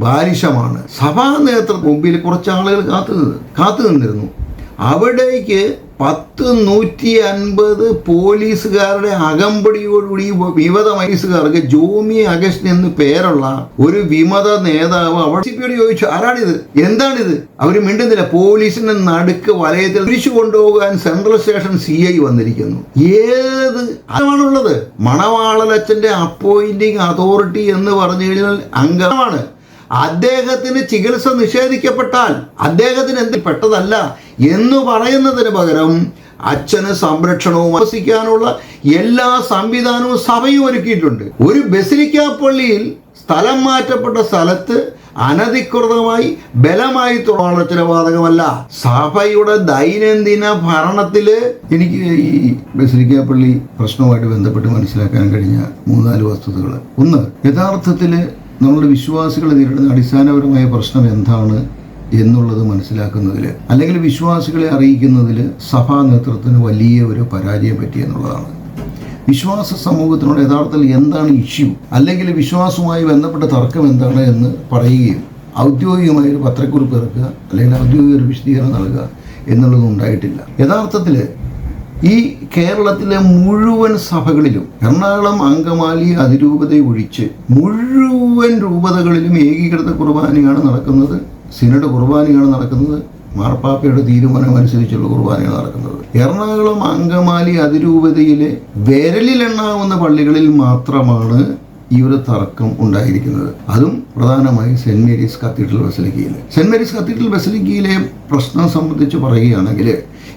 ബാലിശമാണ്. സഭാ നേതൃത്വം മുമ്പിൽ കുറച്ച് ആളുകൾ കാത്തു നിന്ന് കാത്തു നിന്നിരുന്നു. അവിടേക്ക് പത്ത് നൂറ്റി അൻപത് പോലീസുകാരുടെ അകമ്പടിയോടുകൂടി വിമത പോലീസുകാർക്ക് ജോമി അഗസ്റ്റിൻ എന്ന് പേരുള്ള ഒരു വിമത നേതാവ് അവർ സി പിയോട് ചോദിച്ചു ആരാണിത്? എന്താണിത്? അവർ മിണ്ടുന്നില്ല. പോലീസിന്റെ നടുക്ക് വലയത്തിൽ തിരിച്ചു കൊണ്ടുപോകാൻ സെൻട്രൽ സ്റ്റേഷൻ സി ഐ വന്നിരിക്കുന്നു. ഏത് അതാണുള്ളത് മണവാളലച്ചന്റെ അപ്പോയിന്റിങ് അതോറിറ്റി എന്ന് പറഞ്ഞു കഴിഞ്ഞാൽ അംഗമാണ്. അദ്ദേഹത്തിന് ചികിത്സ നിഷേധിക്കപ്പെട്ടാൽ അദ്ദേഹത്തിന് എന്ത് പെട്ടതല്ല എന്ന് പറയുന്നതിന് പകരം അച്ഛന് സംരക്ഷണവും വസിക്കാനുള്ള എല്ലാ സംവിധാനവും സഭയും ഒരുക്കിയിട്ടുണ്ട്. ഒരു ബസിലിക്ക പള്ളിയിൽ സ്ഥലം മാറ്റപ്പെട്ട സ്ഥലത്ത് അനധികൃതമായി ബലമായി തുറവാളത്തിന് ബാധകമല്ല സഭയുടെ ദൈനംദിന ഭരണത്തിൽ എനിക്ക് ഈ ബസിലിക്ക പള്ളി പ്രശ്നവുമായിട്ട് ബന്ധപ്പെട്ട് മനസ്സിലാക്കാൻ കഴിഞ്ഞ മൂന്നാൽ വസ്തുതകൾ ഒന്ന് യഥാർത്ഥത്തിൽ നമ്മുടെ വിശ്വാസികൾ നേരിടുന്ന അടിസ്ഥാനപരമായ പ്രശ്നം എന്താണ് എന്നുള്ളത് മനസ്സിലാക്കുന്നതിൽ അല്ലെങ്കിൽ വിശ്വാസികളെ അറിയിക്കുന്നതിൽ സഭാ നേതൃത്വത്തിന് വലിയ ഒരു പരാജയം പറ്റി എന്നുള്ളതാണ്. വിശ്വാസ സമൂഹത്തിനോട് യഥാർത്ഥത്തിൽ എന്താണ് ഇഷ്യൂ അല്ലെങ്കിൽ വിശ്വാസവുമായി ബന്ധപ്പെട്ട തർക്കം എന്താണ് എന്ന് പറയുകയും ഔദ്യോഗികമായ ഒരു പത്രക്കുറിപ്പ് ഇറക്കുക അല്ലെങ്കിൽ ഔദ്യോഗിക ഒരു വിശദീകരണം നൽകുക എന്നുള്ളതും ഉണ്ടായിട്ടില്ല. യഥാർത്ഥത്തിൽ ഈ കേരളത്തിലെ മുഴുവൻ സഭകളിലും എറണാകുളം അങ്കമാലി അതിരൂപത ഒഴിച്ച് മുഴുവൻ രൂപതകളിലും ഏകീകൃത കുർബാനയാണ് നടക്കുന്നത്. സിനഡ് കുർബാനയാണ് നടക്കുന്നത്. മാർപ്പാപ്പയുടെ തീരുമാനം അനുസരിച്ചുള്ള കുർബാനയാണ് നടക്കുന്നത്. എറണാകുളം അങ്കമാലി അതിരൂപതയിലെ വിരലിലെണ്ണാവുന്ന പള്ളികളിൽ മാത്രമാണ് ഈ ഒരു തർക്കം ഉണ്ടായിരിക്കുന്നത്. അതും പ്രധാനമായി സെന്റ് മേരീസ് കത്തീഡ്രൽ ബസലിക്കയിൽ സെന്റ് മേരീസ് കത്തീഡ്രൽ ബസലിക്കയിലെ പ്രശ്നം സംബന്ധിച്ച് പറയുകയാണെങ്കിൽ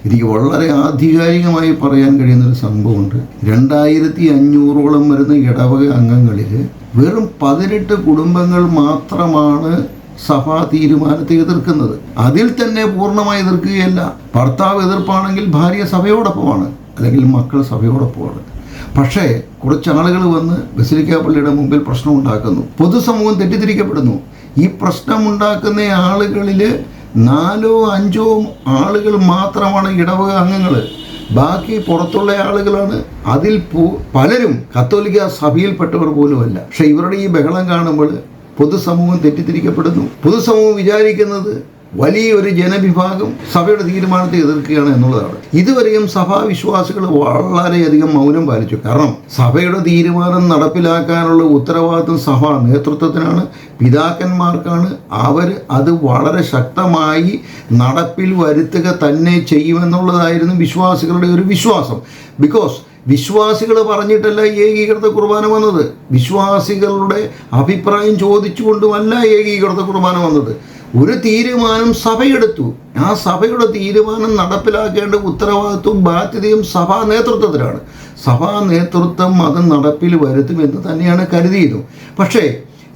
എനിക്ക് വളരെ ആധികാരികമായി പറയാൻ കഴിയുന്ന ഒരു സംഭവമുണ്ട്. രണ്ടായിരത്തി അഞ്ഞൂറോളം വരുന്ന ഇടവക അംഗങ്ങളിൽ വെറും പതിനെട്ട് കുടുംബങ്ങൾ മാത്രമാണ് സഭാ തീരുമാനത്തെ എതിർക്കുന്നത്. അതിൽ തന്നെ പൂർണമായി എതിർക്കുകയല്ല. ഭർത്താവ് എതിർപ്പാണെങ്കിൽ ഭാര്യ സഭയോടൊപ്പമാണ് അല്ലെങ്കിൽ മക്കൾ സഭയോടൊപ്പമാണ്. പക്ഷേ കുറച്ച് ആളുകൾ വന്ന് ബസിലിക്ക പള്ളിയുടെ മുമ്പിൽ പ്രശ്നം ഉണ്ടാക്കുന്നു പൊതുസമൂഹം തെറ്റിദ്ധരിക്കപ്പെടുന്നു. ഈ പ്രശ്നമുണ്ടാക്കുന്ന ആളുകളിൽ നാലോ അഞ്ചോ ആളുകൾ മാത്രമാണ് ഇടവക അംഗങ്ങൾ ബാക്കി പുറത്തുള്ള ആളുകളാണ്. അതിൽ പലരും കത്തോലിക്ക സഭയിൽപ്പെട്ടവർ പോലുമല്ല. പക്ഷെ ഇവരുടെ ഈ ബഹളം കാണുമ്പോൾ പൊതുസമൂഹം തെറ്റിദ്ധരിക്കപ്പെടുന്നു. പൊതുസമൂഹം വിചാരിക്കുന്നത് വലിയൊരു ജനവിഭാഗം സഭയുടെ തീരുമാനത്തെ എതിർക്കുകയാണ് എന്നുള്ളതാണ്. ഇതുവരെയും സഭാവിശ്വാസികൾ വളരെയധികം മൗനം പാലിച്ചു. കാരണം സഭയുടെ തീരുമാനം നടപ്പിലാക്കാനുള്ള ഉത്തരവാദിത്വം സഭാ നേതൃത്വത്തിനാണ്. പിതാക്കന്മാർക്കാണ്. അവർ അത് വളരെ ശക്തമായി നടപ്പിൽ വരുത്തുക തന്നെ ചെയ്യുമെന്നുള്ളതായിരുന്നു വിശ്വാസികളുടെ ഒരു വിശ്വാസം. ബിക്കോസ് വിശ്വാസികൾ പറഞ്ഞിട്ടല്ല ഏകീകൃത കുർബാന വന്നത്. വിശ്വാസികളുടെ അഭിപ്രായം ചോദിച്ചുകൊണ്ടുമല്ല ഏകീകൃത കുർബാന വന്നത്. ഒരു തീരുമാനം സഭയെടുത്തു. ആ സഭയുടെ തീരുമാനം നടപ്പിലാക്കേണ്ട ഉത്തരവാദിത്വവും ബാധ്യതയും സഭാ നേതൃത്വത്തിലാണ്. സഭാ നേതൃത്വം അത് നടപ്പിൽ വരുത്തുമെന്ന് തന്നെയാണ് കരുതിയത്. പക്ഷേ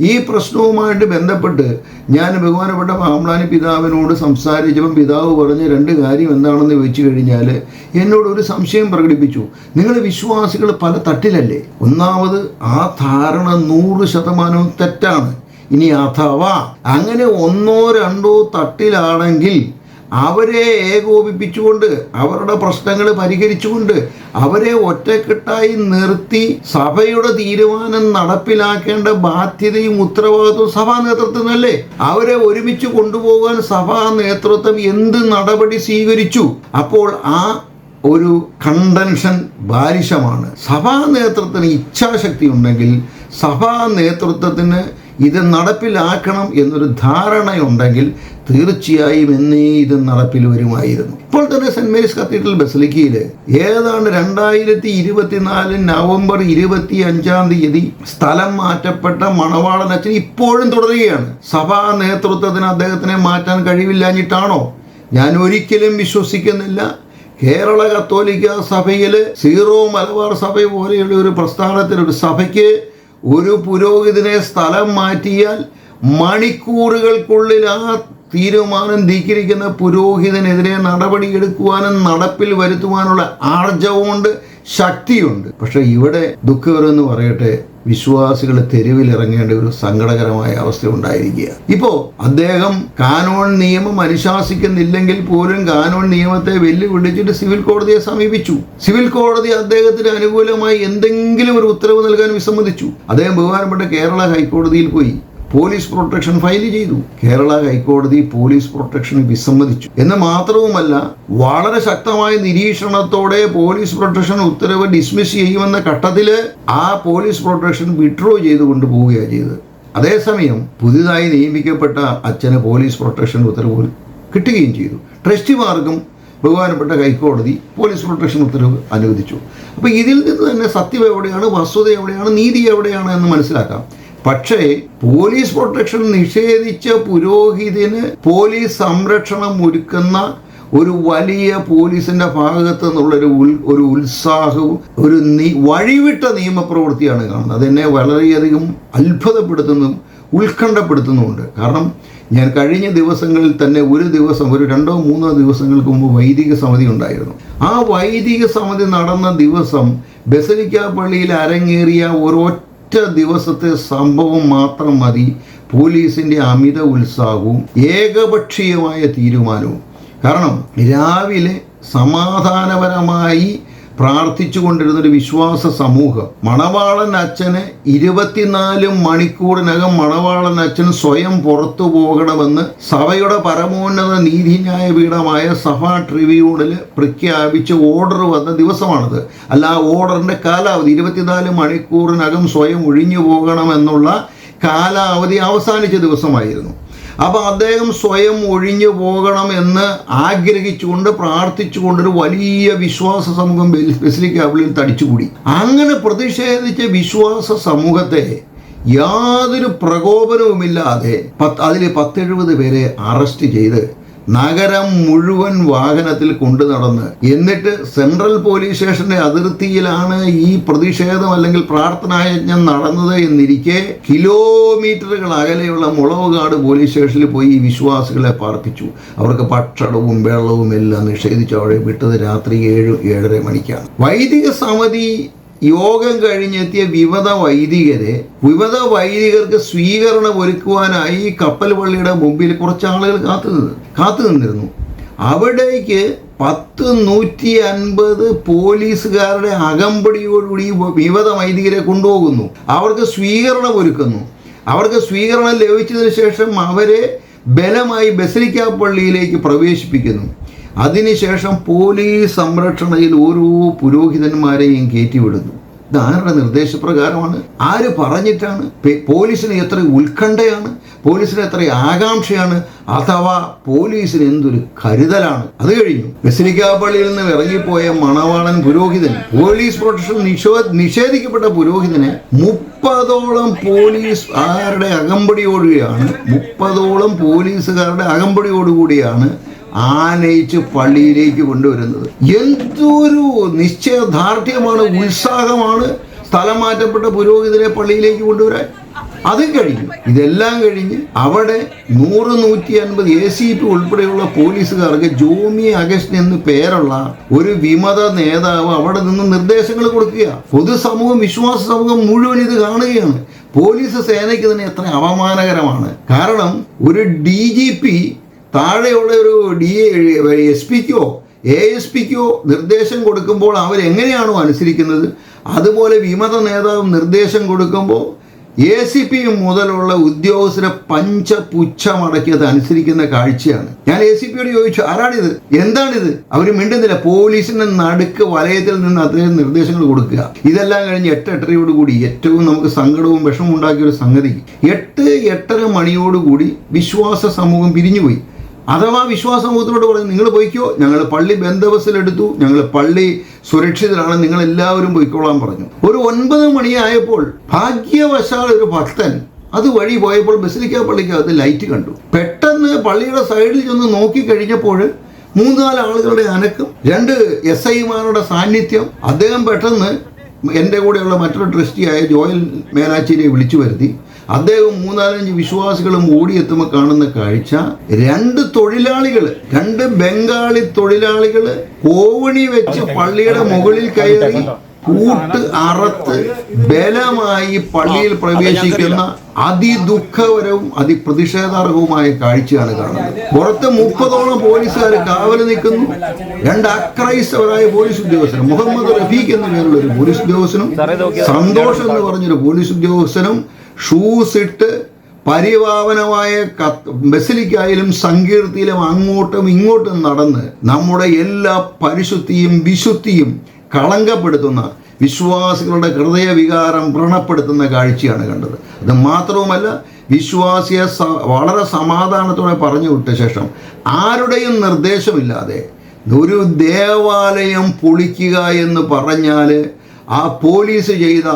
ഈ പ്രശ്നവുമായിട്ട് ബന്ധപ്പെട്ട് ഞാൻ ബഹുമാനപ്പെട്ട പാമ്പ്ലാനി പിതാവിനോട് സംസാരിച്ചപ്പം പിതാവ് പറഞ്ഞ രണ്ട് കാര്യം എന്താണെന്ന് ചോദിച്ചു കഴിഞ്ഞാൽ എന്നോട് ഒരു സംശയം പ്രകടിപ്പിച്ചു. നിങ്ങൾ വിശ്വാസികൾ പല തട്ടിലല്ലേ? ഒന്നാമത് ആ ധാരണ നൂറ് ശതമാനവും തെറ്റാണ്. ഇനി അഥവാ അങ്ങനെ ഒന്നോ രണ്ടോ തട്ടിലാണെങ്കിൽ അവരെ ഏകോപിപ്പിച്ചുകൊണ്ട് അവരുടെ പ്രശ്നങ്ങൾ പരിഹരിച്ചുകൊണ്ട് അവരെ ഒറ്റക്കെട്ടായി നിർത്തി സഭയുടെ തീരുമാനം നടപ്പിലാക്കേണ്ട ബാധ്യതയും ഉത്തരവാദിത്വവും സഭാ നേതൃത്വത്തിനല്ലേ അവരെ ഒരുമിച്ച് കൊണ്ടുപോകാൻ സഭാ നേതൃത്വം എന്ത് നടപടി സ്വീകരിച്ചു? അപ്പോൾ ആ ഒരു കണ്ടൻഷൻ ബാലിശമാണ്. സഭാ നേതൃത്വത്തിന് ഇച്ഛാശക്തി ഉണ്ടെങ്കിൽ സഭാ നേതൃത്വത്തിന് ഇത് നടപ്പിലാക്കണം എന്നൊരു ധാരണയുണ്ടെങ്കിൽ തീർച്ചയായും എന്നേ ഇത് നടപ്പിൽ വരുമായിരുന്നു. ഇപ്പോൾ തന്നെ സെന്റ് മേരീസ് കത്തീഡ്രൽ ബസലിക്കയിൽ ഏതാണ്ട് രണ്ടായിരത്തി ഇരുപത്തിനാല് നവംബർ ഇരുപത്തി അഞ്ചാം തീയതി സ്ഥലം മാറ്റപ്പെട്ട മണവാളൻ ഇപ്പോഴും തുടരുകയാണ്. സഭാ നേതൃത്വത്തിന് അദ്ദേഹത്തിനെ മാറ്റാൻ കഴിവില്ലാഞ്ഞിട്ടാണോ? ഞാൻ ഒരിക്കലും വിശ്വസിക്കുന്നില്ല. കേരള കത്തോലിക്ക സഭയിൽ സീറോ മലബാർ സഭ പോലെയുള്ള ഒരു പ്രസ്ഥാനത്തിൽ ഒരു സഭയ്ക്ക് ഒരു പുരോഹിതനെ സ്ഥലം മാറ്റിയാൽ മണിക്കൂറുകൾക്കുള്ളിൽ ആ തീരുമാനം ധീകരിക്കുന്ന പുരോഹിതനെതിരെ നടപടിയെടുക്കുവാനും നടപ്പിൽ വരുത്തുവാനുള്ള ആർജവമുണ്ട് ശക്തിയുണ്ട്. പക്ഷെ ഇവിടെ ദുഃഖകരം എന്ന് പറയട്ടെ വിശ്വാസികൾ തെരുവിൽ ഇറങ്ങേണ്ട ഒരു സങ്കടകരമായ അവസ്ഥ ഉണ്ടായിരിക്കുക. ഇപ്പോ അദ്ദേഹം കാനോൺ നിയമം അനുശാസിക്കുന്നില്ലെങ്കിൽ പോലും കാനോൺ നിയമത്തെ വെല്ലുവിളിച്ചിട്ട് സിവിൽ കോടതിയെ സമീപിച്ചു. സിവിൽ കോടതി അദ്ദേഹത്തിന് അനുകൂലമായി എന്തെങ്കിലും ഒരു ഉത്തരവ് നൽകാൻ വിസമ്മതിച്ചു. അദ്ദേഹം ബഹുമാനപ്പെട്ട കേരള ഹൈക്കോടതിയിൽ പോയി. പോലീസ് പ്രൊട്ടക്ഷൻ ഫയൽ ചെയ്തു. കേരള ഹൈക്കോടതി പോലീസ് പ്രൊട്ടക്ഷൻ വിസമ്മതിച്ചു. എന്ന് മാത്രവുമല്ല വളരെ ശക്തമായ നിരീക്ഷണത്തോടെ പോലീസ് പ്രൊട്ടക്ഷൻ ഉത്തരവ് ഡിസ്മിസ് ചെയ്യുമെന്ന ഘട്ടത്തിൽ ആ പോലീസ് പ്രൊട്ടക്ഷൻ വിഡ്രോ ചെയ്ത് കൊണ്ടുപോവുകയാണ് ചെയ്തത്. അതേസമയം പുതിയതായി നിയമിക്കപ്പെട്ട അച്ഛന് പോലീസ് പ്രൊട്ടക്ഷൻ ഉത്തരവ് കിട്ടുകയും ചെയ്തു. ട്രസ്റ്റിമാർക്കും ബഹുമാനപ്പെട്ട ഹൈക്കോടതി പോലീസ് പ്രൊട്ടക്ഷൻ ഉത്തരവ് അനുവദിച്ചു. അപ്പോൾ ഇതിൽ നിന്ന് തന്നെ സത്യം എവിടെയാണ് വസ്തുത എവിടെയാണ് നീതി എവിടെയാണ് എന്ന് മനസ്സിലാക്കാം. പക്ഷേ പോലീസ് പ്രൊട്ടക്ഷൻ നിഷേധിച്ച പുരോഹിതന് പോലീസ് സംരക്ഷണം ഒരുക്കുന്ന ഒരു വലിയ പോലീസിന്റെ ഭാഗത്ത് നിന്നുള്ളൊരു ഉൽ ഒരു ഉത്സാഹവും ഒരു നീ വഴിവിട്ട നിയമപ്രവൃത്തിയാണ് കാണുന്നത്. അതെന്നെ വളരെയധികം അത്ഭുതപ്പെടുത്തുന്നതും ഉത്കണ്ഠപ്പെടുത്തുന്നുമുണ്ട്. കാരണം ഞാൻ കഴിഞ്ഞ ദിവസങ്ങളിൽ തന്നെ ഒരു ദിവസം ഒരു രണ്ടോ മൂന്നോ ദിവസങ്ങൾക്ക് മുമ്പ് വൈദിക സമിതി ഉണ്ടായിരുന്നു. ആ വൈദിക സമിതി നടന്ന ദിവസം ബസലിക്ക പള്ളിയിൽ അരങ്ങേറിയ ഒരൊറ്റ ദിവസത്തെ സംഭവം മാത്രം മതി പോലീസിന്റെ അമിത ഉത്സാഹവും ഏകപക്ഷീയമായ തീരുമാനവും. കാരണം രാവിലെ സമാധാനപരമായി പ്രാർത്ഥിച്ചു കൊണ്ടിരുന്നൊരു വിശ്വാസ സമൂഹം. മണവാളൻ അച്ഛന് ഇരുപത്തിനാല് മണിക്കൂറിനകം മണവാളൻ അച്ഛൻ സ്വയം പുറത്തു പോകണമെന്ന് സഭയുടെ പരമോന്നത നീതിന്യായ പീഠമായ സഭ ട്രിബ്യൂണൽ പ്രഖ്യാപിച്ച് ഓർഡർ വന്ന ദിവസമാണത്. അല്ല ആ ഓർഡറിന്റെ കാലാവധി ഇരുപത്തിനാല് മണിക്കൂറിനകം സ്വയം ഒഴിഞ്ഞു പോകണമെന്നുള്ള കാലാവധി അവസാനിച്ച ദിവസമായിരുന്നു. അപ്പോൾ അദ്ദേഹം സ്വയം ഒഴിഞ്ഞു പോകണം എന്ന് ആഗ്രഹിച്ചുകൊണ്ട് പ്രാർത്ഥിച്ചുകൊണ്ട് ഒരു വലിയ വിശ്വാസ സമൂഹം ബെസിലിക്കാവിളിൽ തടിച്ചുകൂടി. അങ്ങനെ പ്രതിഷേധിച്ച വിശ്വാസ സമൂഹത്തെ യാതൊരു പ്രകോപനവുമില്ലാതെ പത്ത് അതിൽ പത്തെഴുപത് പേരെ അറസ്റ്റ് ചെയ്ത് നഗരം മുഴുവൻ വാഹനത്തിൽ കൊണ്ടു നടന്ന് എന്നിട്ട് സെൻട്രൽ പോലീസ് സ്റ്റേഷന്റെ അതിർത്തിയിലാണ് ഈ പ്രതിഷേധം അല്ലെങ്കിൽ പ്രാർത്ഥനായജ്ഞം നടന്നത് എന്നിരിക്കെ കിലോമീറ്ററുകൾ അകലെയുള്ള മുളവുകാട് പോലീസ് സ്റ്റേഷനിൽ പോയി ഈ വിശ്വാസികളെ പാർപ്പിച്ചു. അവർക്ക് ഭക്ഷണവും വെള്ളവും എല്ലാം നിഷേധിച്ചു അവിടെ വിട്ടത് രാത്രി ഏഴ് ഏഴര മണിക്കാണ്. വൈദിക സമിതി യോഗം കഴിഞ്ഞെത്തിയ വിവിധ വൈദികരെ വിവിധ വൈദികർക്ക് സ്വീകരണം ഒരുക്കുവാനായി കപ്പൽ പള്ളിയുടെ മുമ്പിൽ കുറച്ച് ആളുകൾ കാത്തു നിന്ന് കാത്തു നിന്നിരുന്നു. അവിടേക്ക് പത്ത് നൂറ്റി അൻപത് പോലീസുകാരുടെ അകമ്പടിയോടുകൂടി വിവിധ വൈദികരെ കൊണ്ടുപോകുന്നു. അവർക്ക് സ്വീകരണം ഒരുക്കുന്നു. അവർക്ക് സ്വീകരണം ലഭിച്ചതിന് ശേഷം അവരെ ബലമായി ബസലിക്ക പള്ളിയിലേക്ക് പ്രവേശിപ്പിക്കുന്നു. അതിനുശേഷം പോലീസ് സംരക്ഷണയിൽ ഓരോ പുരോഹിതന്മാരെയും കയറ്റിവിടുന്നു. വിടുന്നു ആരുടെ നിർദ്ദേശപ്രകാരമാണ്? ആര് പറഞ്ഞിട്ടാണ്? പോലീസിന് എത്ര ഉത്കണ്ഠയാണ്? പോലീസിന് എത്ര ആകാംക്ഷയാണ്? അഥവാ പോലീസിന് എന്തൊരു കരുതലാണ്? അത് കഴിഞ്ഞു. ബസിലിക്കാപ്പള്ളിയിൽ നിന്ന് ഇറങ്ങിപ്പോയ മണവാളൻ പുരോഹിതൻ പോലീസ് പ്രൊട്ടക്ഷൻ നിഷോ നിഷേധിക്കപ്പെട്ട പുരോഹിതനെ മുപ്പതോളം പോലീസ് ആരുടെ അകമ്പടിയോടുകയാണ് മുപ്പതോളം പോലീസുകാരുടെ അകമ്പടിയോടുകൂടിയാണ് ആനയിച്ച് പള്ളിയിലേക്ക് കൊണ്ടുവരുന്നത്. എന്തൊരു നിശ്ചയദാർഢ്യമാണ് ഉത്സാഹമാണ് സ്ഥലം മാറ്റപ്പെട്ട പുരോഹിതരെ പള്ളിയിലേക്ക് കൊണ്ടുവരാൻ. അതും കഴിഞ്ഞു. ഇതെല്ലാം കഴിഞ്ഞ് അവിടെ നൂറ് നൂറ്റി അൻപത് എ സി പി ഉൾപ്പെടെയുള്ള പോലീസുകാർക്ക് ജോമി അഗസ്റ്റ് എന്ന് പേരുള്ള ഒരു വിമത നേതാവ് അവിടെ നിന്ന് നിർദ്ദേശങ്ങൾ കൊടുക്കുക. പൊതുസമൂഹം വിശ്വാസ സമൂഹം മുഴുവൻ ഇത് കാണുകയാണ്. പോലീസ് സേനയ്ക്ക് തന്നെ എത്ര അപമാനകരമാണ്. കാരണം ഒരു ഡി ജി പി താഴെയുള്ള ഒരു ഡി എസ് പിക്കോ എ എസ് പിക്കോ നിർദ്ദേശം കൊടുക്കുമ്പോൾ അവരെങ്ങനെയാണോ അനുസരിക്കുന്നത്? അതുപോലെ വിമത നേതാവ് നിർദ്ദേശം കൊടുക്കുമ്പോൾ എ സി പി മുതലുള്ള ഉദ്യോഗസ്ഥരെ പഞ്ചപുച്ഛമടക്കി അത് അനുസരിക്കുന്ന കാഴ്ചയാണ്. ഞാൻ എ സി പിയോട് ചോദിച്ചു ആരാണിത്? എന്താണിത്? അവർ മിണ്ടുന്നില്ല. പോലീസിന്റെ നടുക്ക് വലയത്തിൽ നിന്ന് അദ്ദേഹം നിർദ്ദേശങ്ങൾ കൊടുക്കുക. ഇതെല്ലാം കഴിഞ്ഞ് എട്ട് എട്ടരയോട് കൂടി ഏറ്റവും നമുക്ക് സങ്കടവും വിഷമവും ഉണ്ടാക്കിയ ഒരു സംഗതി. എട്ട് എട്ടര മണിയോടുകൂടി വിശ്വാസ സമൂഹം പിരിഞ്ഞുപോയി. അഥവാ വിശ്വാസ സമൂഹത്തിനോട് പറഞ്ഞു നിങ്ങൾ പോയിക്കോ ഞങ്ങൾ പള്ളി ബന്ധവസിലെടുത്തു ഞങ്ങൾ പള്ളി സുരക്ഷിതരാണ് നിങ്ങൾ എല്ലാവരും പോയിക്കോളാൻ പറഞ്ഞു. ഒരു ഒൻപത് മണിയായപ്പോൾ ഭാഗ്യവശാൽ ഒരു ഭക്തൻ അത് വഴി പോയപ്പോൾ ബസിലിക്ക അത് ലൈറ്റ് കണ്ടു. പെട്ടെന്ന് പള്ളിയുടെ സൈഡിൽ ചെന്ന് നോക്കി കഴിഞ്ഞപ്പോൾ മൂന്നാൽ ആളുകളുടെ അനക്കം രണ്ട് എസ് ഐമാരുടെ സാന്നിധ്യം അദ്ദേഹം പെട്ടെന്ന് എന്റെ കൂടെയുള്ള മറ്റൊരു ട്രസ്റ്റിയായ ജോയൽ മേനാച്ചിനെ വിളിച്ചു വരുത്തി. അദ്ദേഹം മൂന്നാലഞ്ച് വിശ്വാസികളും ഓടിയെത്തുമ്പോൾ കാണുന്ന കാഴ്ച രണ്ട് തൊഴിലാളികൾ രണ്ട് ബംഗാളി തൊഴിലാളികൾ കോവണി വെച്ച് പള്ളിയുടെ മുകളിൽ കയറി കൂട്ട് അറത്ത് ബലമായി പള്ളിയിൽ പ്രവേശിക്കുന്ന അതിദുഃഖകരവും അതിപ്രതിഷേധാർഹവുമായ കാഴ്ചയാണ് കാണുന്നത്. പുറത്ത് മുപ്പതോളം പോലീസുകാർ കാവൽ നിൽക്കുന്നു. രണ്ട് അക്രൈസ്തവരായ പോലീസ് ഉദ്യോഗസ്ഥനും മുഹമ്മദ് റഫീഖ് എന്ന പേരുള്ള ഒരു പോലീസ് ഉദ്യോഗസ്ഥനും സന്തോഷം എന്ന് പറഞ്ഞൊരു പോലീസ് ഉദ്യോഗസ്ഥനും ഷൂസ് ഇട്ട് പരിപാവനമായ ബസിലിക്കായാലും സങ്കീർത്തിയിലും അങ്ങോട്ടും ഇങ്ങോട്ടും നടന്ന് നമ്മുടെ എല്ലാ പരിശുദ്ധിയും വിശുദ്ധിയും കളങ്കപ്പെടുത്തുന്ന വിശ്വാസികളുടെ ഹൃദയവികാരം വ്രണപ്പെടുത്തുന്ന കാഴ്ചയാണ് കണ്ടത്. അത് മാത്രവുമല്ല വിശ്വാസിയെ വളരെ സമാധാനത്തോടെ പറഞ്ഞു വിട്ട ശേഷം ആരുടെയും നിർദ്ദേശമില്ലാതെ ഒരു ദേവാലയം പൊളിക്കുക എന്ന് പറഞ്ഞാൽ ആ പോലീസ് ചെയ്ത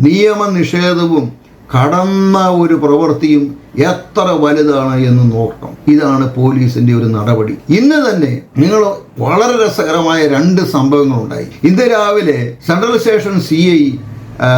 നിയമനിഷേധവും കടന്ന ഒരു പ്രവൃത്തിയും എത്ര വലുതാണ് എന്ന് നോക്കണം. ഇതാണ് പോലീസിന്റെ ഒരു നടപടി. ഇന്ന് തന്നെ നിങ്ങൾ വളരെ രസകരമായ രണ്ട് സംഭവങ്ങളുണ്ടായി. ഇന്ന് രാവിലെ സെൻട്രൽ സ്റ്റേഷൻ സി ഐ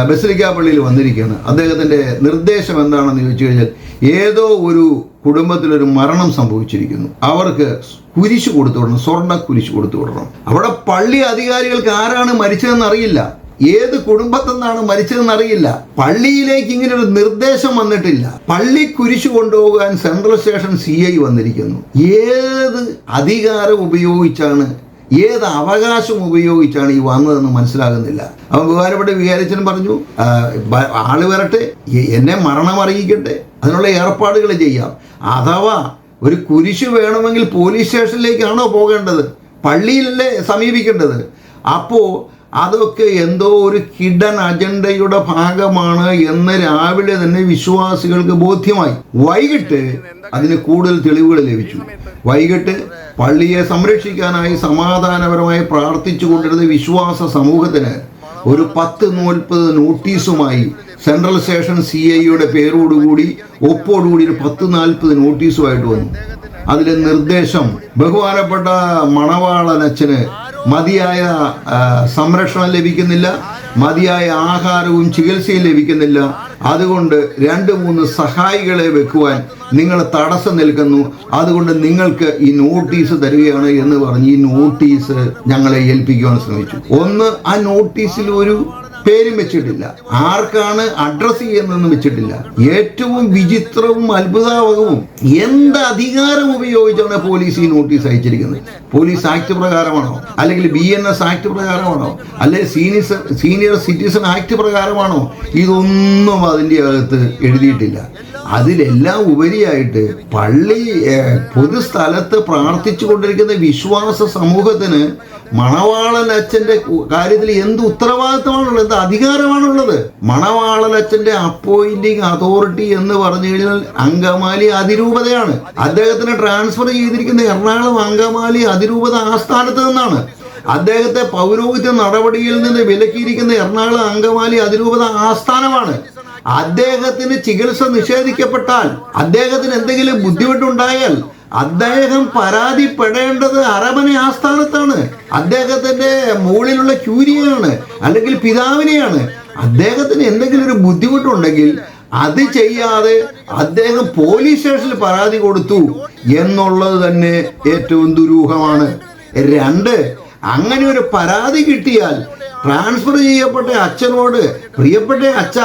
ബസിലിക്കാപ്പള്ളിയിൽ വന്നിരിക്കുകയാണ്. അദ്ദേഹത്തിന്റെ നിർദ്ദേശം എന്താണെന്ന് ചോദിച്ചു കഴിഞ്ഞാൽ ഏതോ ഒരു കുടുംബത്തിലൊരു മരണം സംഭവിച്ചിരിക്കുന്നു. അവർക്ക് കുരിശ് കൊടുത്തു വിടണം സ്വർണ കുരിശ് കൊടുത്തു വിടണം. അവിടെ പള്ളി അധികാരികൾക്ക് ആരാണ് മരിച്ചതെന്ന് അറിയില്ല. ഏത് കുടുംബത്തിൽ നിന്നാണ് മരിച്ചതെന്ന് അറിയില്ല പള്ളിയിലേക്ക് ഇങ്ങനെ ഒരു നിർദ്ദേശം വന്നിട്ടില്ല. പള്ളി കുരിശു കൊണ്ടുപോകാൻ സെൻട്രൽ സ്റ്റേഷൻ സി ഐ വന്നിരിക്കുന്നു. ഏത് അധികാരം ഉപയോഗിച്ചാണ് ഏത് അവകാശം ഉപയോഗിച്ചാണ് ഈ വന്നതെന്ന് മനസ്സിലാകുന്നില്ല. അവൻ വികാരപ്പെട്ട വികാരിച്ചൻ പറഞ്ഞു ആൾ വരട്ടെ എന്നെ മരണം അറിയിക്കട്ടെ അതിനുള്ള ഏർപ്പാടുകൾ ചെയ്യാം. അഥവാ ഒരു കുരിശ് വേണമെങ്കിൽ പോലീസ് സ്റ്റേഷനിലേക്കാണോ പോകേണ്ടത്? പള്ളിയിലല്ലേ സമീപിക്കേണ്ടത്? അപ്പോൾ അതൊക്കെ എന്തോ ഒരു കിടൻ അജണ്ടയുടെ ഭാഗമാണ് എന്ന് രാവിലെ തന്നെ വിശ്വാസികൾക്ക് ബോധ്യമായി. വൈകിട്ട് അതിന് കൂടുതൽ തെളിവുകൾ ലഭിച്ചു. വൈകിട്ട് പള്ളിയെ സംരക്ഷിക്കാനായി സമാധാനപരമായി പ്രാർത്ഥിച്ചു കൊണ്ടിരുന്ന വിശ്വാസ സമൂഹത്തിന് ഒരു പത്ത് നാൽപ്പത് നോട്ടീസുമായി സെൻട്രൽ സ്റ്റേഷൻ സി ഐയുടെ പേരോടുകൂടി ഒപ്പോടുകൂടി ഒരു പത്ത് നാൽപ്പത് നോട്ടീസുമായിട്ട് വന്നു. അതിലെ നിർദ്ദേശം ബഹുമാനപ്പെട്ട മണവാളനച്ഛന് മതിയായ സംരക്ഷണം ലഭിക്കുന്നില്ല മതിയായ ആഹാരവും ചികിത്സയും ലഭിക്കുന്നില്ല. അതുകൊണ്ട് രണ്ട് മൂന്ന് സഹായികളെ വെക്കുവാൻ നിങ്ങൾ തടസ്സം നിൽക്കുന്നു. അതുകൊണ്ട് നിങ്ങൾക്ക് ഈ നോട്ടീസ് തരികയാണ് എന്ന് പറഞ്ഞ് ഈ നോട്ടീസ് ഞങ്ങളെ ഏൽപ്പിക്കുവാൻ ശ്രമിച്ചു. ഒന്ന് ആ നോട്ടീസിൽ ഒരു പേരും വെച്ചിട്ടില്ല. ആർക്കാണ് അഡ്രസ് ചെയ്യുന്നതെന്ന് വെച്ചിട്ടില്ല. ഏറ്റവും വിചിത്രവും അത്ഭുതാവകവും എന്ത് അധികാരം ഉപയോഗിച്ചാണ് പോലീസ് ഈ നോട്ടീസ് അയച്ചിരിക്കുന്നത്? പോലീസ് ആക്ട് പ്രകാരമാണോ? അല്ലെങ്കിൽ ബി എൻ എസ് ആക്ട് പ്രകാരമാണോ? അല്ലെങ്കിൽ സീനിയർ സീനിയർ സിറ്റിസൺ ആക്ട് പ്രകാരമാണോ? ഇതൊന്നും അതിന്റെ അകത്ത് എഴുതിയിട്ടില്ല. അതിലെല്ലാം ഉപരിയായിട്ട് പള്ളി പൊതുസ്ഥലത്ത് പ്രാർത്ഥിച്ചു കൊണ്ടിരിക്കുന്ന വിശ്വാസ സമൂഹത്തിന് മണവാളൻ അച്ഛന്റെ കാര്യത്തിൽ എന്ത് ഉത്തരവാദിത്തമാണുള്ളത് എന്ത് അധികാരമാണുള്ളത്? മണവാളൻ അച്ഛന്റെ അപ്പോയിന്റിംഗ് അതോറിറ്റി എന്ന് പറഞ്ഞു കഴിഞ്ഞാൽ അങ്കമാലി അതിരൂപതയാണ്. അദ്ദേഹത്തിന് ട്രാൻസ്ഫർ ചെയ്തിരിക്കുന്ന എറണാകുളം അങ്കമാലി അതിരൂപത ആസ്ഥാനത്ത് നിന്നാണ്. അദ്ദേഹത്തെ പൗരോഹിത്യ നടപടിയിൽ നിന്ന് വിലക്കിയിരിക്കുന്ന എറണാകുളം അങ്കമാലി അതിരൂപത ആസ്ഥാനമാണ്. അദ്ദേഹത്തിന് ചികിത്സ നിഷേധിക്കപ്പെട്ടാൽ അദ്ദേഹത്തിന് എന്തെങ്കിലും ബുദ്ധിമുട്ടുണ്ടായാൽ അദ്ദേഹം പരാതിപ്പെടേണ്ടത് അരമന ആസ്ഥാനത്താണ്. അദ്ദേഹത്തിന്റെ മുകളിലുള്ള ക്യൂരിയാണ് അല്ലെങ്കിൽ പിതാവിനെയാണ്. അദ്ദേഹത്തിന് എന്തെങ്കിലും ഒരു ബുദ്ധിമുട്ടുണ്ടെങ്കിൽ അത് ചെയ്യാതെ അദ്ദേഹം പോലീസ് സ്റ്റേഷനിൽ പരാതി കൊടുത്തു എന്നുള്ളത് തന്നെ ഏറ്റവും ദുരൂഹമാണ്. രണ്ട് അങ്ങനെ ഒരു പരാതി കിട്ടിയാൽ ട്രാൻസ്ഫർ ചെയ്യപ്പെട്ട അച്ഛനോട് പ്രിയപ്പെട്ട അച്ഛ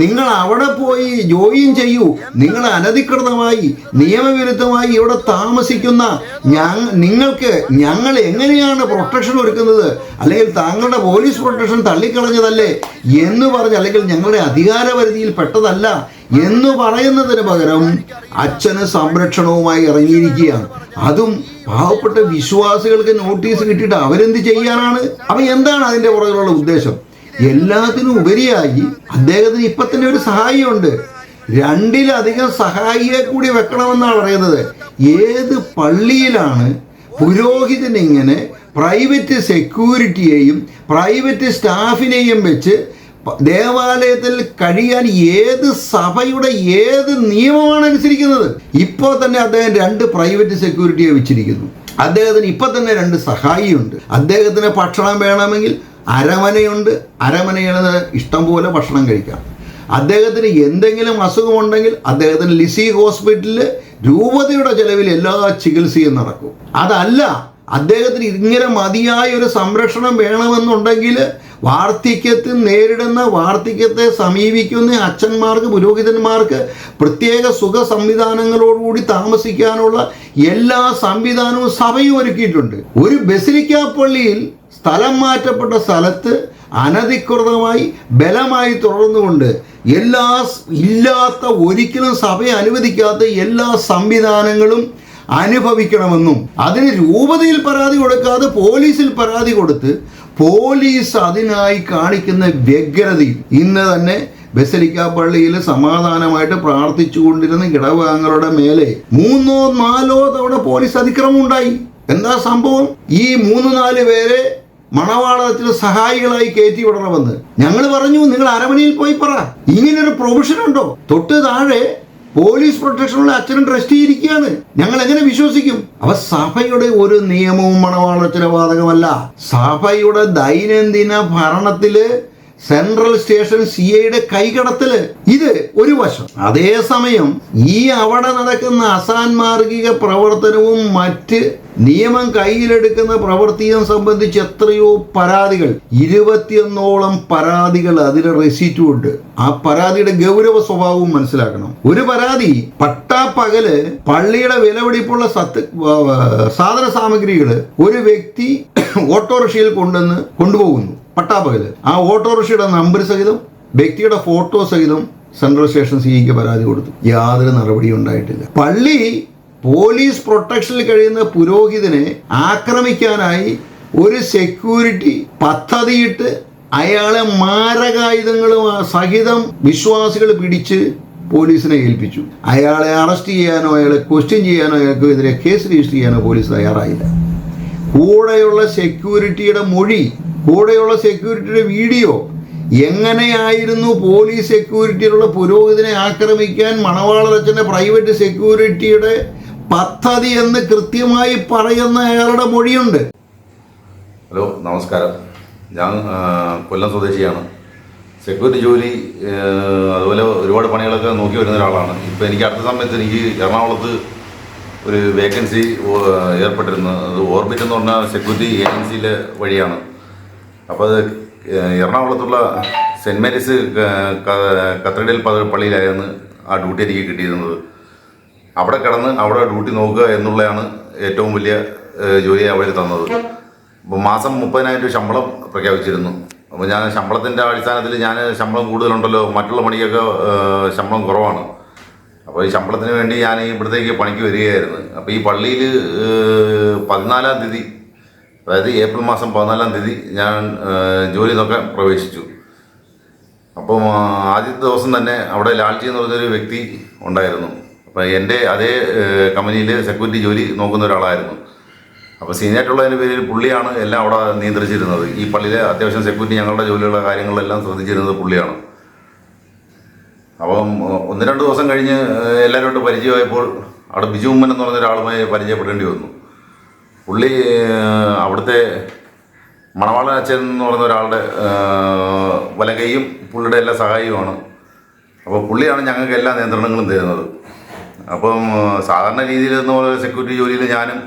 നിങ്ങൾ അവിടെ പോയി ജോയിൻ ചെയ്യൂ. നിങ്ങൾ അനധികൃതമായി നിയമവിരുദ്ധമായി ഇവിടെ താമസിക്കുന്ന നിങ്ങൾക്ക് ഞങ്ങൾ എങ്ങനെയാണ് പ്രൊട്ടക്ഷൻ ഒരുക്കുന്നത്? അല്ലെങ്കിൽ താങ്കളുടെ പോലീസ് പ്രൊട്ടക്ഷൻ തള്ളിക്കളഞ്ഞതല്ലേ എന്ന് പറഞ്ഞ് അല്ലെങ്കിൽ ഞങ്ങളുടെ അധികാരപരിധിയിൽ പെട്ടതല്ല എന്ന് പറയുന്നതിന് പകരം അച്ഛന് സംരക്ഷണവുമായി ഇറങ്ങിയിരിക്കുകയാണ്. അതും പാവപ്പെട്ട വിശ്വാസികൾക്ക് നോട്ടീസ് കിട്ടിയിട്ട് അവരെന്ത് ചെയ്യാനാണ്? അപ്പൊ എന്താണ് അതിന്റെ പുറകിലുള്ള ഉദ്ദേശം? എല്ലാത്തിനും ഉപരിയായി അദ്ദേഹത്തിന് ഇപ്പൊ തന്നെ ഒരു സഹായിയുണ്ട്. രണ്ടിലധികം സഹായിയെ കൂടി വെക്കണമെന്നാണ് പറയുന്നത്. ഏത് പള്ളിയിലാണ് പുരോഹിതൻ ഇങ്ങനെ പ്രൈവറ്റ് സെക്യൂരിറ്റിയെയും പ്രൈവറ്റ് സ്റ്റാഫിനെയും വെച്ച് ദേവാലയത്തിൽ കഴിയാൻ ഏത് സഭയുടെ ഏത് നിയമമാണ് അനുസരിക്കുന്നത്? ഇപ്പോൾ തന്നെ അദ്ദേഹം രണ്ട് പ്രൈവറ്റ് സെക്യൂരിറ്റിയെ വെച്ചിരിക്കുന്നു. അദ്ദേഹത്തിന് ഇപ്പൊ തന്നെ രണ്ട് സഹായിയുണ്ട്. അദ്ദേഹത്തിന് ഭക്ഷണം വേണമെങ്കിൽ അരമനയുണ്ട്. അരമനയിൽ ഇഷ്ടംപോലെ ഇഷ്ടം പോലെ ഭക്ഷണം കഴിക്കാം. അദ്ദേഹത്തിന് എന്തെങ്കിലും അസുഖമുണ്ടെങ്കിൽ അദ്ദേഹത്തിന് ലിസി ഹോസ്പിറ്റലിൽ രൂപതയുടെ ചെലവിൽ എല്ലാ ചികിത്സയും നടക്കും. അതല്ല അദ്ദേഹത്തിന് ഇങ്ങനെ മതിയായ ഒരു സംരക്ഷണം വേണമെന്നുണ്ടെങ്കിൽ വാർദ്ധക്യത്തിൽ നേരിടുന്ന വാർദ്ധക്യത്തെ സമീപിക്കുന്ന അച്ഛന്മാർക്ക് പുരോഹിതന്മാർക്ക് പ്രത്യേക സുഖ സംവിധാനങ്ങളോടുകൂടി താമസിക്കാനുള്ള എല്ലാ സംവിധാനവും സഭയും ഒരുക്കിയിട്ടുണ്ട്. ഒരു ബസിലിക്ക പള്ളിയിൽ സ്ഥലം മാറ്റപ്പെട്ട സ്ഥലത്ത് അനധികൃതമായി ബലമായി തുടർന്നുകൊണ്ട് എല്ലാ ഇല്ലാത്ത ഒരിക്കലും സഭയെ അനുവദിക്കാത്ത എല്ലാ സംവിധാനങ്ങളും അനുഭവിക്കണമെന്നും അതിന് രൂപതയിൽ പരാതി കൊടുക്കാതെ പോലീസിൽ പരാതി കൊടുത്ത് പോലീസ് അതിനായി കാണിക്കുന്ന വ്യഗ്രതയും ഇന്ന് തന്നെ ബസലിക്ക പള്ളിയിൽ സമാധാനമായിട്ട് പ്രാർത്ഥിച്ചുകൊണ്ടിരുന്ന ഇടവകങ്ങളുടെ മേലെ മൂന്നോ നാലോ തവണ പോലീസ് അതിക്രമം ഉണ്ടായി. എന്താ സംഭവം? ഈ മൂന്ന് നാല് പേരെ മണവാളത്തിൽ സഹായികളായി കയറ്റി വിടണമെന്ന്. ഞങ്ങൾ പറഞ്ഞു നിങ്ങൾ അരമനയിൽ പോയി പറ. ഇങ്ങനൊരു പ്രൊവിഷൻ ഉണ്ടോ? തൊട്ട് താഴെ പോലീസ് പ്രൊട്ടക്ഷനുള്ള അച്ഛനും ട്രസ്റ്റ് ഇരിക്കുകയാണ്. ഞങ്ങൾ എങ്ങനെ വിശ്വസിക്കും? അവ സഭയുടെ ഒരു നിയമവും മണവാളത്തിന് ബാധകമല്ല സഭയുടെ ദൈനംദിന ഭരണത്തിൽ സെൻട്രൽ സ്റ്റേഷൻ സി ഐയുടെ കൈകടത്തൽ ഇത് ഒരു വശം. അതേസമയം ഈ അവിടെ നടക്കുന്ന അസാൻമാർഗിക പ്രവർത്തനവും മറ്റ് നിയമം കയ്യിലെടുക്കുന്ന പ്രവൃത്തിയും സംബന്ധിച്ച് എത്രയോ പരാതികൾ. ഇരുപത്തിയൊന്നോളം പരാതികൾ അതിന് റെസീറ്റും ഉണ്ട്. ആ പരാതിയുടെ ഗൗരവ സ്വഭാവവും മനസ്സിലാക്കണം. ഒരു പരാതി പട്ടാപ്പകൽ പള്ളിയുടെ വിലപിടിപ്പുള്ള സത്ത് സാധന സാമഗ്രികൾ ഒരു വ്യക്തി ഓട്ടോറിക്ഷയിൽ കൊണ്ടുവന്ന് കൊണ്ടുപോകുന്നു. പട്ടാപ്പകൽ ആ ഓട്ടോറിക്ഷയുടെ നമ്പർ സഹിതം വ്യക്തിയുടെ ഫോട്ടോ സഹിതം സെൻട്രൽ സ്റ്റേഷൻ സിഇക്ക് പരാതി കൊടുത്തു. യാതൊരു നടപടിയും ഉണ്ടായിട്ടില്ല. പള്ളി പോലീസ് പ്രൊട്ടക്ഷനിൽ കഴിയുന്ന പുരോഹിതനെ ആക്രമിക്കാനായി ഒരു സെക്യൂരിറ്റി പദ്ധതിയിട്ട് അയാളെ മാരകായുധങ്ങളും സഹിതം വിശ്വാസികൾ പിടിച്ച് പോലീസിനെ ഏൽപ്പിച്ചു. അയാളെ അറസ്റ്റ് ചെയ്യാനോ അയാളെ ക്വസ്റ്റ്യൻ ചെയ്യാനോ അയാൾക്കെതിരെ കേസ് രജിസ്റ്റർ ചെയ്യാനോ പോലീസ് തയ്യാറായില്ല. കൂടെയുള്ള സെക്യൂരിറ്റിയുടെ മൊഴി കൂടെയുള്ള സെക്യൂരിറ്റിയുടെ വീഡിയോ. എങ്ങനെയായിരുന്നു പോലീസ് സെക്യൂരിറ്റിയിലുള്ള പുരോഹിതനെ ആക്രമിക്കാൻ മണവാളച്ചന്റെ പ്രൈവറ്റ് സെക്യൂരിറ്റിയുടെ പദ്ധതി എന്ന് കൃത്യമായി പറയുന്ന അയാളുടെ മൊഴിയുണ്ട്. ഹലോ നമസ്കാരം. ഞാൻ കൊല്ലം സ്വദേശിയാണ്. സെക്യൂരിറ്റി ജോലി അതുപോലെ ഒരുപാട് പണികളൊക്കെ നോക്കി വരുന്ന ഒരാളാണ്. ഇപ്പോൾ എനിക്ക് അടുത്ത സമയത്ത് എനിക്ക് എറണാകുളത്ത് ഒരു വേക്കൻസി ഏർപ്പെട്ടിരുന്നു അത് ഓർബിറ്റ് എന്ന് പറഞ്ഞ സെക്യൂരിറ്റി ഏജൻസിയിലെ വഴിയാണ്. അപ്പോൾ അത് എറണാകുളത്തുള്ള സെന്റ് മേരീസ് കത്തീഡ്രൽ പള്ളിയിലായിരുന്നു ആ ഡ്യൂട്ടി എനിക്ക് കിട്ടിയിരുന്നത്. അവിടെ കിടന്ന് അവിടെ ഡ്യൂട്ടി നോക്കുക എന്നുള്ളതാണ് ഏറ്റവും വലിയ ജോലി അവർ തന്നത്. അപ്പോൾ മാസം മുപ്പതിനായിരം രൂപ ശമ്പളം പ്രഖ്യാപിച്ചിരുന്നു. അപ്പോൾ ഞാൻ ശമ്പളത്തിന്റെ അടിസ്ഥാനത്തിൽ ഞാൻ ശമ്പളം കൂടുതലുണ്ടല്ലോ മറ്റുള്ള പണിക്കൊക്കെ ശമ്പളം കുറവാണ്. അപ്പോൾ ഈ ശമ്പളത്തിന് വേണ്ടി ഞാൻ ഇവിടത്തേക്ക് പണിക്ക് വരികയായിരുന്നു. അപ്പോൾ ഈ പള്ളിയിൽ പതിനാലാം തീയതി അതായത് ഏപ്രിൽ മാസം പതിനാലാം തീയതി ഞാൻ ജോലി നോക്കാൻ പ്രവേശിച്ചു. അപ്പം ആദ്യത്തെ ദിവസം തന്നെ അവിടെ ലാൽജി എന്ന് പറഞ്ഞൊരു വ്യക്തി ഉണ്ടായിരുന്നു. അപ്പം എന്റെ അതേ കമ്പനിയിൽ സെക്യൂരിറ്റി ജോലി നോക്കുന്ന ഒരാളായിരുന്നു. അപ്പോൾ സീനിയറായിട്ടുള്ളതിന്റെ പേരിൽ പുള്ളിയാണ് എല്ലാം അവിടെ നിയന്ത്രിച്ചിരുന്നത്. ഈ പള്ളിയിലെ അത്യാവശ്യം സെക്യൂരിറ്റി ഞങ്ങളുടെ ജോലിയുള്ള കാര്യങ്ങളെല്ലാം ശ്രദ്ധിച്ചിരുന്നത് പുള്ളിയാണ്. അപ്പം ഒന്ന് രണ്ട് ദിവസം കഴിഞ്ഞ് എല്ലാവരുമായിട്ട് പരിചയമായപ്പോൾ അവിടെ ബിജു ഉമ്മൻ എന്ന് പറഞ്ഞ ഒരാളുമായി പരിചയപ്പെടേണ്ടി വന്നു. പുള്ളി അവിടുത്തെ മണവാളൻ അച്ഛൻ എന്ന് പറയുന്ന ഒരാളുടെ വലകയും പുള്ളിയുടെ എല്ലാ സഹായവുമാണ്. അപ്പോൾ പുള്ളിയാണ് ഞങ്ങൾക്ക് എല്ലാ നിയന്ത്രണങ്ങളും തരുന്നത്. അപ്പം സാധാരണ രീതിയിൽ എന്ന് പറയുന്ന സെക്യൂരിറ്റി ജോലിയിൽ ഞാനും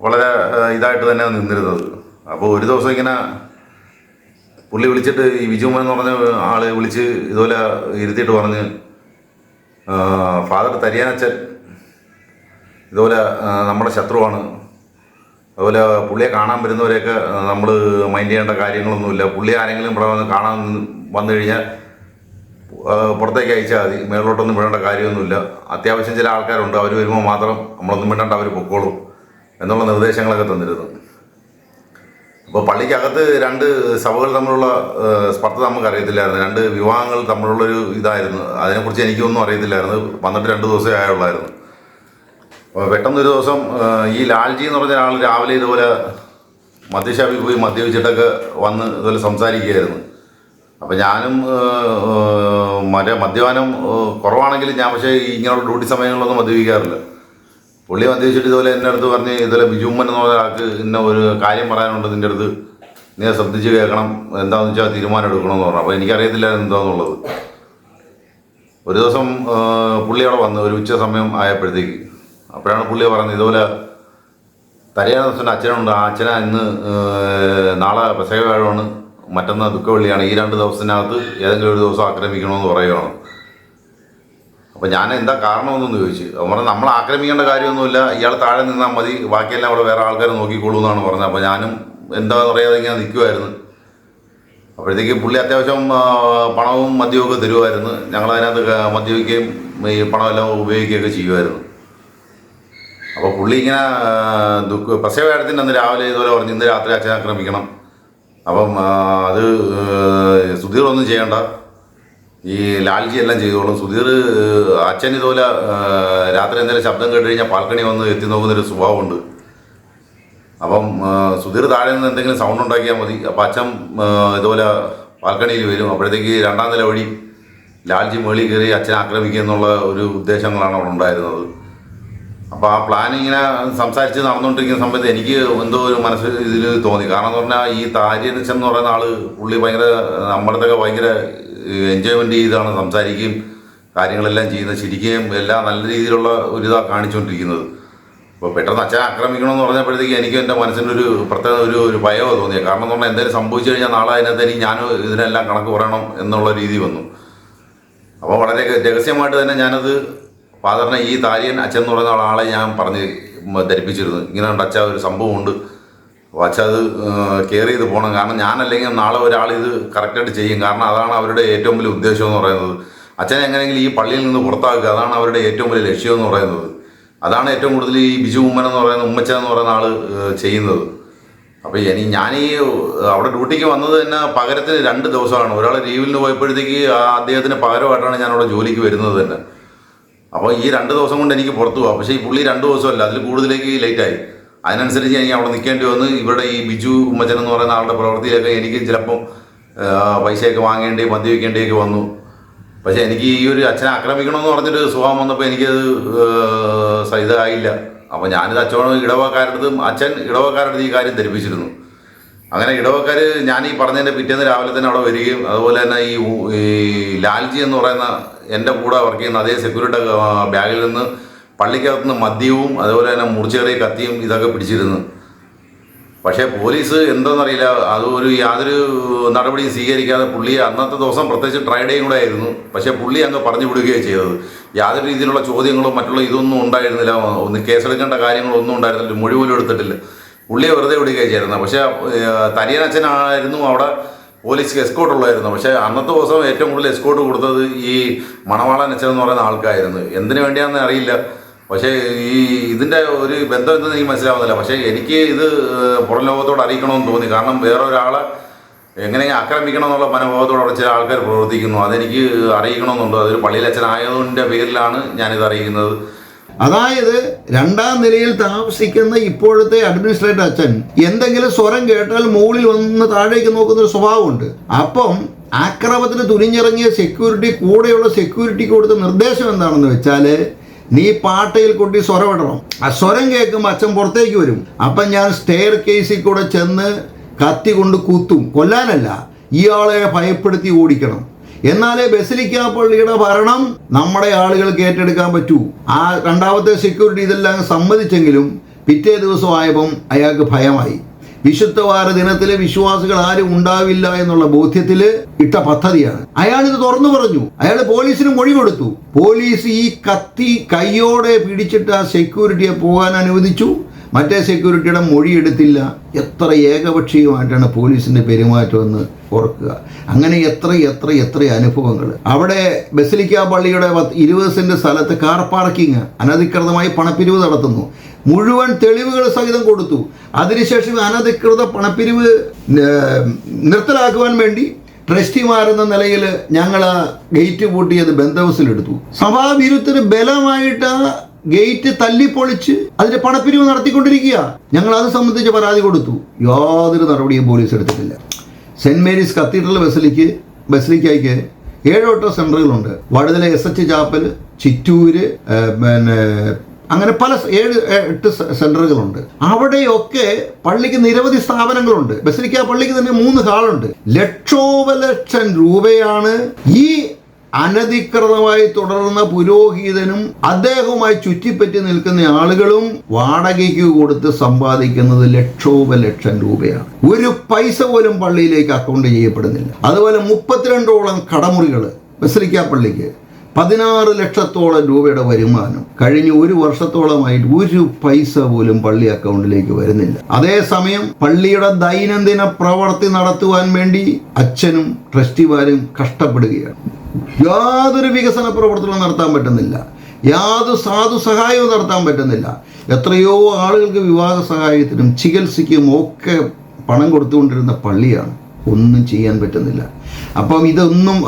വളരെ ഇതായിട്ട് തന്നെ നിന്നിരുന്നത്. അപ്പോൾ ഒരു ദിവസം ഇങ്ങനെ പുള്ളി വിളിച്ചിട്ട് ഈ വിജുമൻ എന്ന് പറഞ്ഞ ആൾ വിളിച്ച് ഇതുപോലെ ഇരുത്തിയിട്ട് പറഞ്ഞ് ഫാദർ തരിയാനച്ചൻ ഇതുപോലെ നമ്മുടെ ശത്രുവാണ്. അതുപോലെ പുള്ളിയെ കാണാൻ വരുന്നവരെയൊക്കെ നമ്മൾ മൈൻഡ് ചെയ്യേണ്ട കാര്യങ്ങളൊന്നുമില്ല. പുള്ളി ആരെങ്കിലും ഇവിടെ വന്ന് കാണാൻ വന്നു കഴിഞ്ഞാൽ പുറത്തേക്ക് അയച്ചാൽ മതി. മേളിലോട്ടൊന്നും വിടേണ്ട കാര്യമൊന്നുമില്ല. അത്യാവശ്യം ചില ആൾക്കാരുണ്ട്. അവർ വരുമ്പോൾ മാത്രം നമ്മളൊന്നും വിടേണ്ട അവർ പൊക്കോളും എന്നുള്ള നിർദ്ദേശങ്ങളൊക്കെ തന്നിരുന്നു. അപ്പോൾ പള്ളിക്കകത്ത് രണ്ട് സഭകൾ തമ്മിലുള്ള സ്പർദ്ധ നമുക്ക് അറിയത്തില്ലായിരുന്നു രണ്ട് വിവാഹങ്ങൾ തമ്മിലുള്ളൊരു ഇതായിരുന്നു. അതിനെക്കുറിച്ച് എനിക്കൊന്നും അറിയത്തില്ലായിരുന്നു. വന്നിട്ട് രണ്ട് ദിവസമേ ആയുള്ളായിരുന്നു. അപ്പോൾ പെട്ടെന്നൊരു ദിവസം ഈ ലാൽജി എന്ന് പറഞ്ഞ ആൾ രാവിലെ ഇതുപോലെ മദ്യശാപ്പിൽ പോയി മദ്യപിച്ചിട്ടൊക്കെ വന്ന് ഇതുപോലെ സംസാരിക്കുകയായിരുന്നു. അപ്പം ഞാനും മറ്റേ മദ്യപാനം കുറവാണെങ്കിലും ഞാൻ പക്ഷേ ഇങ്ങനെയുള്ള ഡ്യൂട്ടി സമയങ്ങളിലൊന്നും മദ്യപിക്കാറില്ല. പുള്ളി മദ്യപിച്ചിട്ട് ഇതുപോലെ എന്റെ അടുത്ത് പറഞ്ഞ് ഇതുപോലെ ബിജുമ്മൻ എന്ന് പറഞ്ഞ ആൾക്ക് ഇന്ന ഒരു കാര്യം പറയാനുണ്ട് നിന്റെ അടുത്ത്. നീ ശ്രദ്ധിച്ച് കേൾക്കണം എന്താണെന്ന് വെച്ചാൽ തീരുമാനം എടുക്കണമെന്ന് പറഞ്ഞു. അപ്പോൾ എനിക്കറിയത്തില്ല എന്താണെന്നുള്ളത് ഒരു ദിവസം പുള്ളി അവിടെ വന്നു ഒരു ഉച്ച സമയം ആയപ്പോഴത്തേക്ക് അപ്പോഴാണ് പുള്ളി പറഞ്ഞത് ഇതുപോലെ തരിയാനത്തിന് അച്ഛനുണ്ട് ആ അച്ഛന ഇന്ന് നാളെ പെസക വ്യാഴമാണ് മറ്റന്നാ ദുഃഖവെള്ളിയാണ് ഈ രണ്ട് ദിവസത്തിനകത്ത് ഏതെങ്കിലും ഒരു ദിവസം ആക്രമിക്കണമെന്ന് പറയുകയാണ് അപ്പോൾ ഞാൻ എന്താ കാരണമെന്നൊന്ന് ചോദിച്ചു. അവൻ പറഞ്ഞു നമ്മൾ ആക്രമിക്കേണ്ട കാര്യമൊന്നുമില്ല ഇയാൾ താഴെ നിന്നാൽ മതി ബാക്കിയെല്ലാം അവിടെ വേറെ ആൾക്കാർ നോക്കിക്കോളൂ എന്നാണ് പറഞ്ഞത്. അപ്പോൾ ഞാനും എന്താ പറയാതെ ഇങ്ങനെ നിൽക്കുമായിരുന്നു അപ്പോഴത്തേക്ക് പുള്ളി അത്യാവശ്യം പണവും മദ്യവും ഒക്കെ തരുമായിരുന്നു ഞങ്ങൾ അതിനകത്ത് മദ്യപിക്കുകയും ഈ പണമെല്ലാം ഉപയോഗിക്കുകയൊക്കെ ചെയ്യുമായിരുന്നു അപ്പോൾ പുള്ളി ഇങ്ങനെ ദുഃഖ പ്രസവകാര്യത്തിന്റെ അന്ന് രാവിലെ ഇതുപോലെ പറഞ്ഞു ഇന്ന് രാത്രി അച്ഛനെ ആക്രമിക്കണം. അപ്പം അത് സുധീർ ഒന്നും ചെയ്യണ്ട. ഈ ലാൽജി എല്ലാം ചെയ്തോളും. സുധീർ അച്ഛൻ ഇതുപോലെ രാത്രി എന്തെങ്കിലും ശബ്ദം കേട്ട് കഴിഞ്ഞാൽ പാൽക്കണി വന്ന് എത്തി നോക്കുന്നൊരു സ്വഭാവമുണ്ട്. അപ്പം സുധീർ താഴെ നിന്ന് എന്തെങ്കിലും സൗണ്ട് ഉണ്ടാക്കിയാൽ മതി. അപ്പം അച്ഛൻ ഇതുപോലെ പാൽക്കണിയിൽ വരും. അപ്പോഴത്തേക്ക് രണ്ടാം നില വഴി ലാൽജി മേളിൽ കയറി അച്ഛനെ ആക്രമിക്കുക എന്നുള്ള ഒരു ഉദ്ദേശങ്ങളാണ് അവിടെ ഉണ്ടായിരുന്നത്. അപ്പോൾ ആ പ്ലാൻ ഇങ്ങനെ സംസാരിച്ച് നടന്നുകൊണ്ടിരിക്കുന്ന സമയത്ത് എനിക്ക് എന്തോ ഒരു മനസ്സിൽ ഇതിൽ തോന്നി. കാരണം എന്ന് പറഞ്ഞാൽ ഈ താര്യനച്ചൻ എന്ന് പറയുന്ന ആൾ പുള്ളി ഭയങ്കര നമ്മളത്തൊക്കെ ഭയങ്കര എൻജോയ്മെന്റ് ചെയ്താണ് സംസാരിക്കുകയും കാര്യങ്ങളെല്ലാം ചെയ്യുന്നത് ചിരിക്കുകയും എല്ലാം നല്ല രീതിയിലുള്ള ഒരു ഇതാണ് കാണിച്ചുകൊണ്ടിരിക്കുന്നത്. അപ്പോൾ പെട്ടെന്ന് അച്ഛനെ ആക്രമിക്കണമെന്ന് പറഞ്ഞപ്പോഴത്തേക്ക് എനിക്ക് എന്റെ മനസ്സിനൊരു പ്രത്യേക ഒരു ഒരു ഭയമോ തോന്നിയത്. കാരണം എന്ന് പറഞ്ഞാൽ എന്തെങ്കിലും സംഭവിച്ചു കഴിഞ്ഞാൽ നാളെ അതിനകത്ത് എനിക്ക് ഞാൻ ഇതിനെല്ലാം കണക്ക് പറയണം എന്നുള്ള രീതി വന്നു. അപ്പോൾ വളരെ രഹസ്യമായിട്ട് തന്നെ ഞാനത് ഫാദറിനെ ഈ താര്യൻ അച്ഛൻ എന്ന് പറയുന്ന ആളെ ഞാൻ പറഞ്ഞ് ധരിപ്പിച്ചിരുന്നു. ഇങ്ങനെ ഉണ്ട് അച്ഛ ഒരു സംഭവമുണ്ട്. അച്ഛ അത് കെയർ ചെയ്ത് പോകണം കാരണം ഞാനല്ലെങ്കിൽ നാളെ ഒരാൾ ഇത് കറക്റ്റായിട്ട് ചെയ്യും. കാരണം അതാണ് അവരുടെ ഏറ്റവും വലിയ ഉദ്ദേശം എന്ന് പറയുന്നത്. അച്ഛനെ എങ്ങനെയെങ്കിലും ഈ പള്ളിയിൽ നിന്ന് പുറത്താക്കുക. അതാണ് അവരുടെ ഏറ്റവും വലിയ ലക്ഷ്യം എന്ന് പറയുന്നത്. അതാണ് ഏറ്റവും കൂടുതൽ ഈ ബിജു ഉമ്മൻ എന്ന് പറയുന്ന ഉമ്മച്ച എന്ന് പറയുന്ന ആൾ ചെയ്യുന്നത്. അപ്പോൾ ഇനി ഞാൻ ഈ അവിടെ ഡ്യൂട്ടിക്ക് വന്നത് തന്നെ പകരത്തിന് രണ്ട് ദിവസമാണ്. ഒരാൾ ലീവിന് പോയപ്പോഴത്തേക്ക് അദ്ദേഹത്തിന് പകരമായിട്ടാണ് ഞാൻ അവിടെ ജോലിക്ക് വരുന്നത് തന്നെ. അപ്പോൾ ഈ രണ്ട് ദിവസം കൊണ്ട് എനിക്ക് പുറത്തു പോകാം പക്ഷേ ഈ പുള്ളി രണ്ട് ദിവസമല്ല അതിൽ കൂടുതലേക്ക് ലേറ്റായി. അതിനനുസരിച്ച് എനിക്ക് അവിടെ നിൽക്കേണ്ടി വന്ന് ഇവിടെ ഈ ബിജു ഉമ്മച്ചൻ എന്ന് പറയുന്ന ആളുടെ പ്രവൃത്തിയിലൊക്കെ എനിക്ക് ചിലപ്പം പൈസയൊക്കെ വാങ്ങേണ്ടി മദ്യപിക്കേണ്ടിയൊക്കെ വന്നു. പക്ഷേ എനിക്ക് ഈ ഒരു അച്ഛനെ ആക്രമിക്കണമെന്ന് പറഞ്ഞിട്ട് സുഖം വന്നപ്പോൾ എനിക്കത് സഹിതമായില്ല. അപ്പോൾ ഞാനിത് അച്ഛനോട് ഇടവക്കാരടുത്തും അച്ഛൻ ഇടവക്കാരടുത്ത് ഈ കാര്യം ധരിപ്പിച്ചിരുന്നു. അങ്ങനെ ഇടവക്കാർ ഞാൻ ഈ പറഞ്ഞതിന്റെ പിറ്റേന്ന് രാവിലെ തന്നെ അവിടെ വരികയും അതുപോലെ തന്നെ ഈ ഈ ലാൽജി എന്ന് പറയുന്ന എന്റെ കൂടെ വർക്ക് ചെയ്യുന്ന അതേ സെക്യൂരിറ്റി ബാഗിൽ നിന്ന് പള്ളിക്കകത്ത് നിന്ന് മദ്യവും അതുപോലെ തന്നെ മുറിച്ചേറിയ കത്തിയും ഇതൊക്കെ പിടിച്ചിരുന്നു. പക്ഷേ പോലീസ് എന്തോന്നറിയില്ല അത് ഒരു യാതൊരു നടപടിയും സ്വീകരിക്കാതെ പുള്ളിയെ അന്നത്തെ ദിവസം പ്രത്യേകിച്ച് ട്രൈഡേയും കൂടെ ആയിരുന്നു. പക്ഷേ പുള്ളി അങ്ങ് പറഞ്ഞു വിടുകയാണ് ചെയ്തത്. യാതൊരു രീതിയിലുള്ള ചോദ്യങ്ങളും മറ്റുള്ള ഇതൊന്നും ഉണ്ടായിരുന്നില്ല. ഒന്ന് കേസെടുക്കേണ്ട കാര്യങ്ങളൊന്നും ഉണ്ടായിരുന്നില്ല. മൊഴി പോലും എടുത്തിട്ടില്ല. പുള്ളിയെ വെറുതെ വിടുകയാണ് ചേരുന്നത് പക്ഷേ തരിയനച്ഛനായിരുന്നു അവിടെ പോലീസ് എസ്കോട്ട് ഉള്ളായിരുന്നു പക്ഷേ അന്നത്തെ ദിവസം ഏറ്റവും കൂടുതൽ എസ്കോട്ട് കൊടുത്തത് ഈ മണവാളൻ അച്ഛൻ എന്ന് പറയുന്ന ആൾക്കായിരുന്നു. എന്തിനു വേണ്ടിയാണെന്ന് അറിയില്ല. പക്ഷേ ഈ ഇതിന്റെ ഒരു ബന്ധം എന്തെന്ന് എനിക്ക് മനസ്സിലാവുന്നില്ല. പക്ഷേ എനിക്ക് ഇത് പുറം ലോകത്തോട് അറിയിക്കണമെന്ന് തോന്നി. കാരണം വേറെ ഒരാളെ എങ്ങനെ ആക്രമിക്കണം എന്നുള്ള മനോഭാവത്തോടെ അവിടെ ചില ആൾക്കാർ പ്രവർത്തിക്കുന്നു. അതെനിക്ക് അറിയിക്കണമെന്നുണ്ട്. അതൊരു പള്ളിയിലച്ഛനായതിന്റെ പേരിലാണ് ഞാനിത് അറിയിക്കുന്നത്. അതായത് രണ്ടാം നിലയിൽ താമസിക്കുന്ന ഇപ്പോഴത്തെ അഡ്മിനിസ്ട്രേറ്റർ അച്ഛൻ എന്തെങ്കിലും സ്വരം കേട്ടാൽ മുകളിൽ വന്ന് താഴേക്ക് നോക്കുന്ന ഒരു സ്വഭാവമുണ്ട്. അപ്പം ആക്രമത്തിന് തുനിഞ്ഞിറങ്ങിയ സെക്യൂരിറ്റി കൂടെയുള്ള സെക്യൂരിറ്റിക്ക് കൊടുത്ത നിർദ്ദേശം എന്താണെന്ന് വെച്ചാൽ നീ പാട്ടയിൽ കൊട്ടി സ്വരം ഇടണം. ആ സ്വരം കേൾക്കുമ്പോൾ അച്ഛൻ പുറത്തേക്ക് വരും. അപ്പം ഞാൻ സ്റ്റെയർ കേസിൽ കൂടെ ചെന്ന് കത്തി കൊണ്ട് കുത്തും. കൊല്ലാനല്ല ഇയാളെ ഭയപ്പെടുത്തി ഓടിക്കണം. എന്നാലേ ബസിലിക്ക പള്ളിയുടെ ഭരണം നമ്മുടെ ആളുകൾക്ക് ഏറ്റെടുക്കാൻ പറ്റൂ. ആ രണ്ടാമത്തെ സെക്യൂരിറ്റി ഇതെല്ലാം സമ്മതിച്ചെങ്കിലും പിറ്റേ ദിവസമായപ്പം അയാൾക്ക് ഭയമായി. വിശുദ്ധവാര ദിനത്തിലെ വിശ്വാസികൾ ആരും ഉണ്ടാവില്ല എന്നുള്ള ബോധ്യത്തിൽ ഇട്ട പദ്ധതിയാണ്. അയാൾ ഇത് തുറന്നു പറഞ്ഞു. അയാൾ പോലീസിന് മൊഴി കൊടുത്തു. പോലീസ് ഈ കത്തി കയ്യോടെ പിടിച്ചിട്ട് ആ സെക്യൂരിറ്റിയെ പോകാൻ അനുവദിച്ചു. മറ്റേ സെക്യൂരിറ്റിയുടെ മൊഴി എടുത്തില്ല. എത്ര ഏകപക്ഷീയമായിട്ടാണ് പോലീസിന്റെ പെരുമാറ്റം എന്ന് ഓർക്കുക. അങ്ങനെ എത്ര എത്ര എത്ര അനുഭവങ്ങൾ. അവിടെ ബസിലിക്ക പള്ളിയുടെ ഇരുപത് സെന്റ് സ്ഥലത്ത് കാർ പാർക്കിംഗ് അനധികൃതമായി പണപ്പിരിവ് നടത്തുന്നു. മുഴുവൻ തെളിവുകൾ സഹിതം കൊടുത്തു. അതിനുശേഷം അനധികൃത പണപ്പിരിവ് നിർത്തലാക്കുവാൻ വേണ്ടി ട്രസ്റ്റിമാരെന്ന നിലയിൽ ഞങ്ങൾ ഗേറ്റ് പൂട്ടിയത് ബന്ധവസിലെടുത്തു സഭാവിരുദ്ധന് ബലമായിട്ട് ഗേറ്റ് തല്ലിപ്പൊളിച്ച് അതിന്റെ പണപ്പിരിവ് നടത്തിക്കൊണ്ടിരിക്കുക ഞങ്ങൾ അത് സംബന്ധിച്ച് പരാതി കൊടുത്തു. യാതൊരു നടപടിയും പോലീസ് എടുത്തിട്ടില്ല. സെന്റ് മേരീസ് കത്തീഡ്രൽ ബസലിക്ക് ബസലിക്കായിക്ക് ഏഴോട്ടോ സെന്ററുകളുണ്ട്. Vaduthala S H chapel Chittoor പിന്നെ അങ്ങനെ പല ഏഴ് എട്ട് സെന്ററുകളുണ്ട്. അവിടെയൊക്കെ പള്ളിക്ക് നിരവധി സ്ഥാപനങ്ങളുണ്ട്. ബസലിക്ക പള്ളിക്ക് തന്നെ മൂന്ന് ഹാളുണ്ട്. ലക്ഷോപലക്ഷം രൂപയാണ് ഈ അനധികൃതമായി തുടർന്ന പുരോഹിതനും അദ്ദേഹവുമായി ചുറ്റിപ്പറ്റി നിൽക്കുന്ന ആളുകളും വാടകയ്ക്ക് കൊടുത്ത് സമ്പാദിക്കുന്നത് ലക്ഷോപലക്ഷം രൂപയാണ്. ഒരു പൈസ പോലും പള്ളിയിലേക്ക് അക്കൗണ്ട് ചെയ്യപ്പെടുന്നില്ല. അതുപോലെ മുപ്പത്തിരണ്ടോളം കടമുറികൾ ബസലിക്ക പള്ളിക്ക് പതിനാറ് ലക്ഷത്തോളം രൂപയുടെ വരുമാനം. കഴിഞ്ഞ ഒരു വർഷത്തോളമായിട്ട് ഒരു പൈസ പോലും പള്ളി അക്കൗണ്ടിലേക്ക് വരുന്നില്ല. അതേസമയം പള്ളിയുടെ ദൈനംദിന പ്രവർത്തി നടത്തുവാൻ വേണ്ടി അച്ഛനും ട്രസ്റ്റിമാരും കഷ്ടപ്പെടുകയാണ്. യാതൊരു വികസന പ്രവർത്തനവും നടത്താൻ പറ്റുന്നില്ല. യാതൊരു സാധു സഹായവും നടത്താൻ പറ്റുന്നില്ല. എത്രയോ ആളുകൾക്ക് വിവാഹ സഹായത്തിനും ചികിത്സയ്ക്കും ഒക്കെ പണം കൊടുത്തുകൊണ്ടിരുന്ന പള്ളിയാണ്. ഒന്നും ചെയ്യാൻ പറ്റുന്നില്ല. അപ്പം ഇതൊന്നും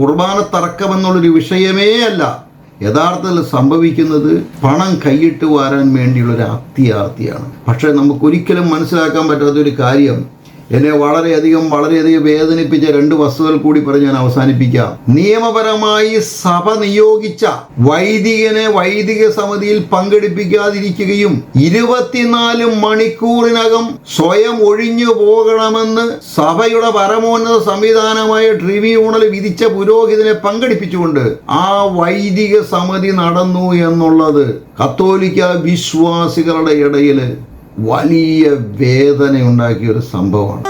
കുർബാന തർക്കം എന്നുള്ളൊരു വിഷയമേ അല്ല. യഥാർത്ഥത്തിൽ സംഭവിക്കുന്നത് പണം കൈയിട്ട് വാരാൻ വേണ്ടിയുള്ള ഒരു അത്യാർത്തിയാണ് പക്ഷേ നമുക്കൊരിക്കലും മനസ്സിലാക്കാൻ പറ്റാത്തൊരു കാര്യം എന്നെ വളരെയധികം വളരെയധികം വേദനിപ്പിച്ച രണ്ട് വസ്തുതകൾ കൂടി പറഞ്ഞ് ഞാൻ അവസാനിപ്പിക്കാം. നിയമപരമായി സഭ നിയോഗിച്ച വൈദികനെ വൈദിക സമിതിയിൽ പങ്കെടുപ്പിക്കാതിരിക്കുകയും ഇരുപത്തിനാല് മണിക്കൂറിനകം സ്വയം ഒഴിഞ്ഞു പോകണമെന്ന് സഭയുടെ പരമോന്നത സംവിധാനമായ ട്രിബ്യൂണൽ വിധിച്ച പുരോഹിതനെ പങ്കെടുപ്പിച്ചുകൊണ്ട് ആ വൈദിക സമിതി നടന്നു എന്നുള്ളത് കത്തോലിക്ക വിശ്വാസികളുടെ ഇടയിൽ വലിയ വേദന ഉണ്ടാക്കിയ ഒരു സംഭവമാണ്.